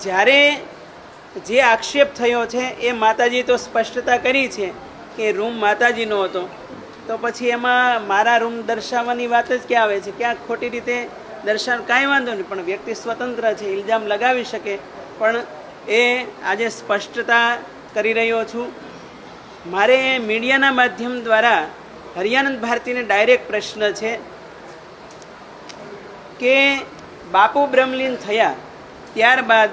જ્યારે જે આક્ષેપ થયો છે એ માતાજી તો સ્પષ્ટતા કરી છે કે રૂમ માતાજીનો હતો. તો પછી એમાં મારા રૂમ દર્શાવવાની વાત જ ક્યાં આવે છે? ક્યાં ખોટી રીતે દર્શાવ, કાંઈ વાંધો નહીં, પણ વ્યક્તિ સ્વતંત્ર છે ઇલ્ઝામ લગાવી શકે. પણ એ આજે સ્પષ્ટતા કરી રહ્યો છું. મારે મીડિયાના માધ્યમ દ્વારા હરિયાનંદ ભારતીને ડાયરેક્ટ પ્રશ્ન છે કે બાપુ બ્રહ્મલીન થયા ત્યારબાદ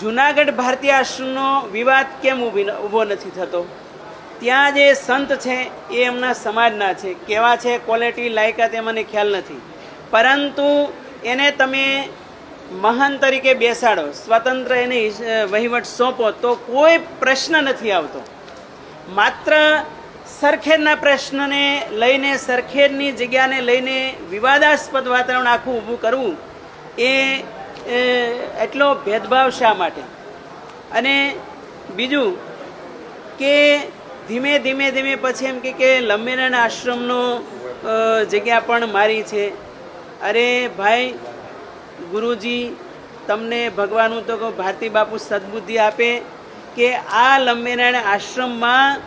જુનાગઢ ભારતીય આશ્રમનો વિવાદ કેમ ઊભી નથી થતો? ત્યાં જે સંત છે, એ એમના સમાજના છે. કેવા છે ક્વોલિટી લાયકાત એ મને ખ્યાલ નથી. પરંતુ એને તમે મહાન તરીકે બેસાડો, સ્વતંત્ર એને વહીવટ સોંપો, તો કોઈ પ્રશ્ન નથી આવતો. માત્ર સરખેજના પ્રશ્નને લઈને, સરખેજની જગ્યાને લઈને વિવાદાસ્પદ વાતાવરણ આખું ઊભું કરવું એ એટલો ભેદભાવ શા માટે? અને બીજું કે ધીમે ધીમે ધીમે પછી એમ કે લંબેનાના આશ્રમનો જગ્યા પણ મારી છે. અરે ભાઈ, ગુરુજી, તમને ભગવાનનું તો કહું, ભારતી બાપુ સદબુદ્ધિ આપે કે આ લંબેનારાયણ આશ્રમમાં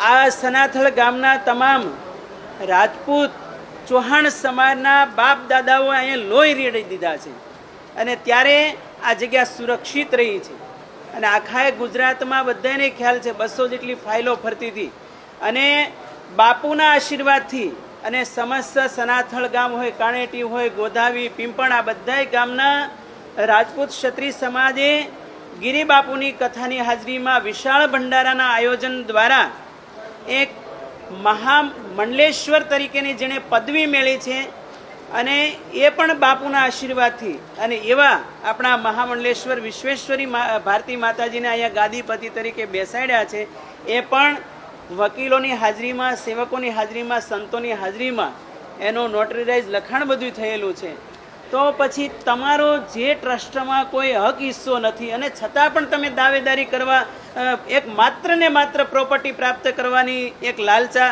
આ સનાથળ ગામના તમામ રાજપૂત ચૌહાણ સમાજના બાપ દાદાઓ અહીંયા લોહી રેડી દીધા છે. અને ત્યારે આ જગ્યા સુરક્ષિત રહી છે. અને આખા ગુજરાતમાં બધાને ખ્યાલ છે, બસો જેટલી ફાઇલો ફરતી હતી. અને બાપુના આશીર્વાદથી અને સમસ્ત સનાથળ ગામ હોય, કાણેટી હોય, ગોધાવી પિંપણ આ બધાય ગામના રાજપૂત ક્ષત્રિય સમાજે ગિરી બાપુની કથાની હાજરીમાં વિશાળ ભંડારાના આયોજન દ્વારા એક મહામંડલેશ્વર તરીકેની જેણે પદવી મેળવી છે અને એ પણ બાપુના આશીર્વાદથી. અને એવા આપણા મહામંડલેશ્વર વિશ્વેશ્વરી ભારતી માતાજીને અહીંયા ગાદીપતિ તરીકે બેસાડ્યા છે. એ પણ વકીલોની હાજરીમાં, સેવકોની હાજરીમાં, સંતોની હાજરીમાં એનું નોટરીરાઇઝ લખાણ બધું થયેલું છે. તો પછી તમારો જે ટ્રસ્ટમાં કોઈ હક હિસ્સો નથી અને છતાં પણ તમે દાવેદારી કરવા એક માત્ર ને માત્ર પ્રોપર્ટી પ્રાપ્ત કરવાની એક લાલચા